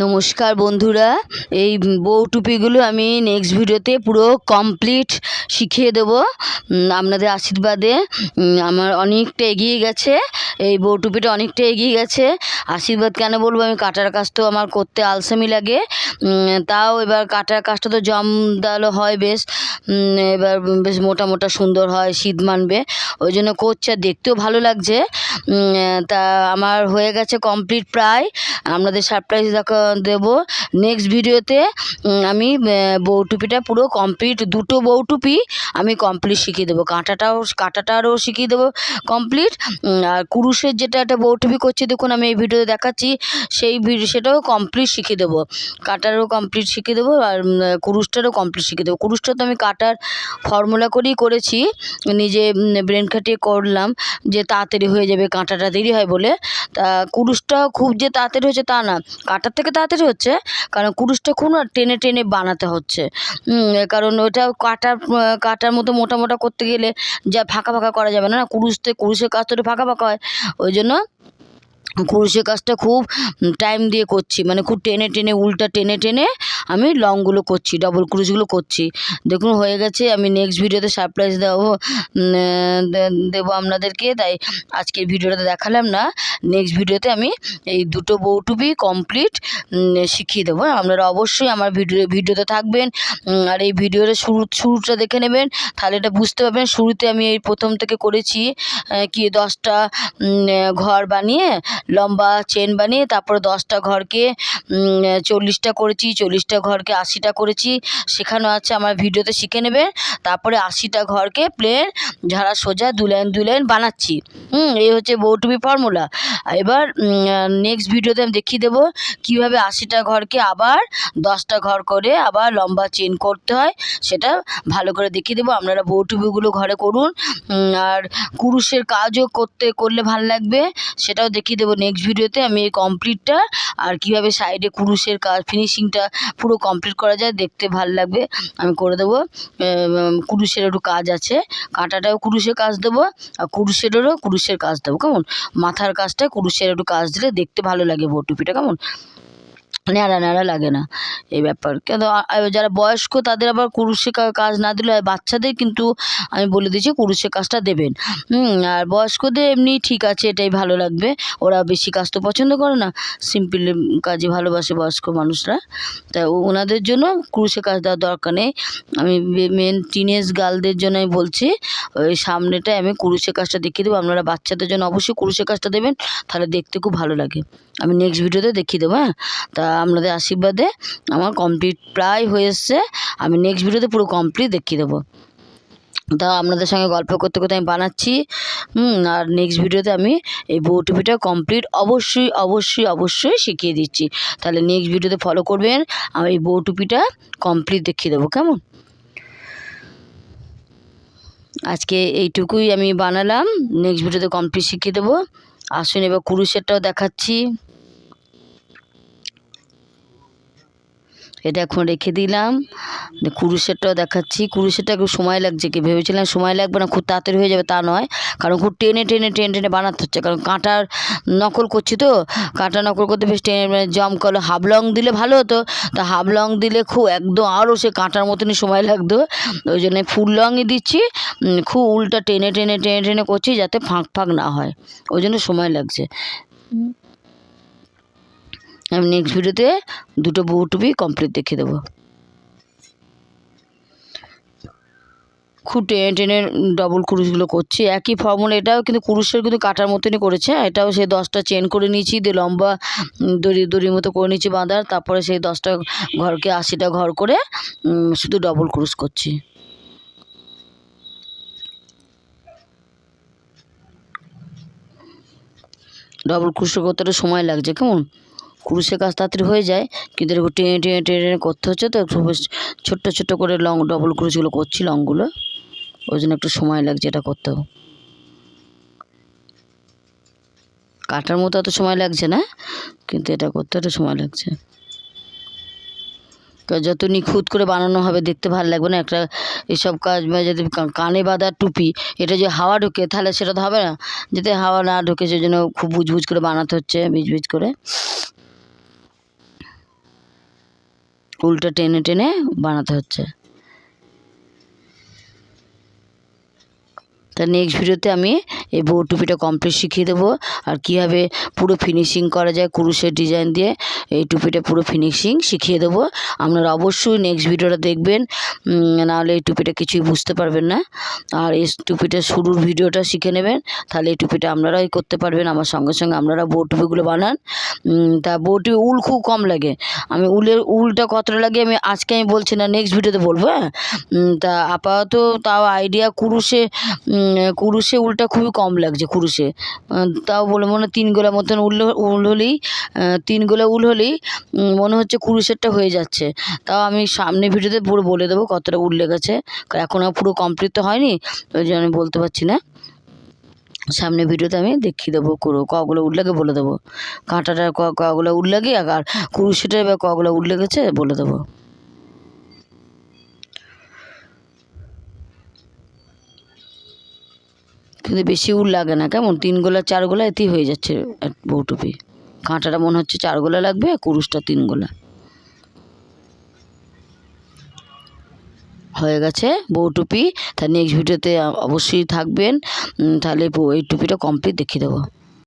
নমস্কার বন্ধুরা। এই বউ টুপিগুলো আমি নেক্সট ভিডিওতে পুরো কমপ্লিট শিখিয়ে দেবো। আপনাদের আশীর্বাদে আমার অনেকটা এগিয়ে গেছে। এই বউ টুপিটা অনেকটা এগিয়ে গেছে। আশীর্বাদ কেন বলব? আমি কাটার কাজ তো আমার করতে আলসেমি লাগে। তাও এবার কাটার কাজটা তো জমদালো হয় বেশ। এবার বেশ মোটা মোটা সুন্দর হয়, শীত মানবে। ওই জন্য করছে দেখতেও ভালো লাগছে। তা আমার হয়ে গেছে কমপ্লিট প্রায়। আপনাদের সারপ্রাইজ দেখা দেবো। নেক্সট ভিডিওতে আমি আহ, বউ টুপিটা পুরো কমপ্লিট দুটো বউ টুপি আমি কমপ্লিট শিখিয়ে দেবো। কাঁটাটাও কাঁটাটারও শিখিয়ে দেবো কমপ্লিট আর কুরুশের যেটা একটা বউ টুপি করছি দেখুন আমি এই ভিডিওতে দেখাচ্ছি সেই ভিডিও সেটাও কমপ্লিট শিখিয়ে দেবো। কাঁটারও কমপ্লিট শিখিয়ে দেবো আর উম, কুরুশটারও কমপ্লিট শিখিয়ে দেবো। কুরুষটা তো আমি কাটার ফর্মুলা করেই করেছি নিজে ব্রেন খাটিয়ে করলাম যে তাড়াতাড়ি হয়ে যাবে কাঁটাটা দেরি হয় বলে। তা কুরুশটা খুব যে তাড়াতাড়ি হয়েছে তা না। কাটার থেকে তাড়াতাড়ি হচ্ছে, কারণ কুরুশটা খুন আর টেনে টেনে বানাতে হচ্ছে। কারণ ওটা কাটার কাটার মতো মোটা মোটা করতে গেলে যা ফাঁকা ফাঁকা করা যাবে না না কুরুশতে কুরুশের কাজ তো ফাঁকা ফাঁকা হয়, ওই জন্য কুরুশের কাজটা খুব টাইম দিয়ে করছি। মানে খুব টেনে টেনে, উল্টা টেনে টেনে আমি লংগুলো করছি ডবল ক্রুশগুলো করছি। দেখুন, হয়ে গেছে, আমি নেক্সট ভিডিওতে সারপ্রাইজ দেবো। দেবো আপনাদেরকে। তাই আজকের ভিডিওটা দেখালাম না। নেক্সট ভিডিওতে আমি এই দুটো বউটুবি কমপ্লিট শিখিয়ে দেবো। আপনারা অবশ্যই আমার ভিডিও ভিডিওতে থাকবেন। আর এই ভিডিওর শুরু, শুরুটা দেখে নেবেন। তাহলে এটা বুঝতে পারবেন, শুরুতে আমি এই প্রথম থেকে করেছি কি দশটা ঘর বানিয়ে লম্বা চেন বানিয়ে তারপরে দশটা ঘরকে চল্লিশটা করেছি, চল্লিশটা ঘরকে আশিটা করেছি। সেখানেও আছে আমার ভিডিওতে শিখে নেবে। তারপরে আশিটা ঘরকে প্লেন ঝাড়া সোজা দু লাইন দু লাইন বানাচ্ছি। হুম, এই হচ্ছে বৌটুবি ফর্মুলা এবার নেক্সট ভিডিওতে আমি দেখিয়ে দেবো কীভাবে আশিটা ঘরকে আবার দশটা ঘর করে আবার লম্বা চেন করতে হয়। সেটা ভালো করে দেখিয়ে দেবো। আপনারা বৌটুবিগুলো ঘরে করুন। আর কুরুশের কাজও করতে, করলে ভালো লাগবে। সেটাও দেখিয়ে দেবো নেক্সট ভিডিওতে আমি এই কমপ্লিটটা আর কীভাবে সাইডে কুরুশের কাজ ফিনিশিংটা পুরো কমপ্লিট করা যায় দেখতে ভালো লাগবে। আমি করে দেবো। কুরুশের একটু কাজ আছে। কাঁটাটাও কুরুশের কাজ দেবো আর কুরুশেরও কুরুশের কাজ দেবো। কেমন? মাথার কাজটা কুরুশের একটু কাজ দিলে দেখতে ভালো লাগে বটুপিটা কেমন? ন্যাড়া ন্যাড়া লাগে না এই ব্যাপার। কিন্তু যারা বয়স্ক তাদের আবার কুরুশের কা- কাজ না দিলে হয়। বাচ্চাদের কিন্তু আমি বলে দিচ্ছি কুরুশের কাজটা দেবেন। আর বয়স্কদের এমনি ঠিক আছে, এটাই ভালো লাগবে। ওরা বেশি কাজ তো পছন্দ করে না। সিম্পল কাজে ভালোবাসে বয়স্ক মানুষরা। তা ও- ওনাদের জন্য কুরুশের কাজ দেওয়ার দরকার নেই। আমি মেন টিনেজ গার্লদের জন্য আমি বলছি, ওই সামনেটায় আমি কুরুশের কাজটা দেখিয়ে দেবো। আপনারা বাচ্চাদের জন্য অবশ্যই কুরুশের কাজটা দেবেন, তাহলে দেখতে খুব ভালো লাগে। আমি নেক্সট ভিডিওতে দেখিয়ে দেবো হ্যাঁ। তা আপনাদের আশীর্বাদে আমার কমপ্লিট প্রায় হয়ে এসছে। আমি নেক্সট ভিডিওতে পুরো কমপ্লিট দেখিয়ে দেবো। তা আপনাদের সঙ্গে গল্প করতে করতে আমি বানাচ্ছি। আর নেক্সট ভিডিওতে আমি এই বউটুপিটা কমপ্লিট অবশ্যই অবশ্যই অবশ্যই শিখিয়ে দিচ্ছি। তাহলে নেক্সট ভিডিওতে ফলো করবেন। আমি এই বউটুপিটা কমপ্লিট দেখিয়ে দেবো, কেমন? আজকে এইটুকুই আমি বানালাম। নেক্সট ভিডিওতে কমপ্লিট শিখিয়ে দেবো। আসুন এবার কুরুশেরটাও দেখাচ্ছি। এটা এখন রেখে দিলাম। কুরুশেরটাও দেখাচ্ছি। কুরুশেরটা একটু সময় লাগছে কি ভেবেছিলাম সময় লাগবে না, খুব তাড়াতাড়ি হয়ে যাবে তা নয়। কারণ খুব টেনে টেনে টেনে টেনে বানাতে হচ্ছে। কারণ কাঁটার নকল করছি তো। কাঁটা নকল করতে বেশ টেনে মানে জম করলে হাফ লং দিলে ভালো হতো। তা হাফ লং দিলে খুব একদম আরও সে কাঁটার মতনই সময় লাগতো। ওই জন্য ফুল লংই দিচ্ছি। খুব উল্টা টেনে টেনে টেনে টেনে করছি যাতে ফাঁক ফাঁক না হয়। ওই জন্য সময় লাগছে। আমি নেক্সট ভিডিওতে দুটো বউ টুপি কমপ্লিট দেখিয়ে দেবো। খুব টেনে টেনে ডবল কুরুশগুলো করছি। একই ফর্মুলা এটাও কিন্তু কুরুশের কিন্তু কাটার মতনই করেছে। এটাও সেই দশটা চেন করে নিয়েছি, দিয়ে লম্বা দড়ি দড়ির মতো করে নিয়েছি বাঁধার। তারপরে সেই দশটা ঘরকে আশিটা ঘর করে শুধু ডবল ক্রুশ করছি। ডবল ক্রুশটা করতে সময় লাগছে, কেমন? কুরুশের কাজ তাড়াতাড়ি হয়ে যায়, কিন্তু এরকম টেনে টেনে টেনে টেনে করতে হচ্ছে তো একটু ছোট্ট ছোট্ট করে লং ডবল ক্রুশগুলো করছি লংগুলো। ওই জন্য একটু সময় লাগছে এটা করতেও কাটার মতো অত সময় লাগছে না, কিন্তু এটা করতে একটু সময় লাগছে। যত নিখুঁত করে বানানো হবে দেখতে ভালো লাগবে না, একটা এসব কাজ মানে যদি কানে বাঁধা টুপি, এটা যে হাওয়া ঢুকে, তাহলে সেটা তো হবে না। যাতে হাওয়া না ঢুকে সেই জন্য খুব বুঝবুঝ করে বানাতে হচ্ছে বিজ বিজ করে। উল্টা টেনে টেনে বানাতে হচ্ছে। তা নেক্সট ভিডিওতে আমি এই বউ টুপিটা কমপ্লিট শিখিয়ে দেবো। আর কীভাবে পুরো ফিনিশিং করা যায়, কুরুশের ডিজাইন দিয়ে এই টুপিটা পুরো ফিনিশিং শিখিয়ে দেবো। আপনারা অবশ্যই নেক্সট ভিডিওটা দেখবেন। নাহলে এই টুপিটা কিছুই বুঝতে পারবেন না। আর এই টুপিটা শুরুর ভিডিওটা শিখে নেবেন। তাহলে এই টুপিটা আপনারাই করতে পারবেন। আমার সঙ্গে সঙ্গে আপনারা বউ টুপিগুলো বানান। তা বউ টুপি উল খুব কম লাগে। আমি উলের উলটা কতটা লাগে আমি আজকে আমি বলছি না নেক্সট ভিডিওতে বলব হ্যাঁ? তা আপাতত তাও আইডিয়া কুরুশে কুরুশে উলটা খুবই কম লাগছে আহ, তাও বলে মনে তিন গোলা মতন উল উল হলেই তিন গোলা উল হলেই মনে হচ্ছে কুরুশেরটা হয়ে যাচ্ছে। তাও আমি সামনে ভিডিওতে পুরো বলে দেবো কতটা উল লেগেছে। এখন আর পুরো কমপ্লিট তো হয়নি ওই জন্য আমি বলতে পারছি না। সামনে ভিডিওতে আমি দেখিয়ে দেবো কুরু কগুলো উল লাগে বলে দেবো। কাঁটাটার ক- কগুলো উল লাগে আর কুরুশিটার এবার কগুলো উল লেগেছে বলে দেবো। কিন্তু বেশি উল লাগে না। কেমন? তিন গোলা, চার গোলা, এতেই হয়ে যাচ্ছে এক বউ টুপি কাঁটাটা মনে হচ্ছে চার গোলা লাগবে, আর কুরুশটা তিন গোলা। হয়ে গেছে বউ টুপি তা নেক্সট ভিডিওতে অবশ্যই থাকবেন। তাহলে এই টুপিটা কমপ্লিট দেখিয়ে দেবো।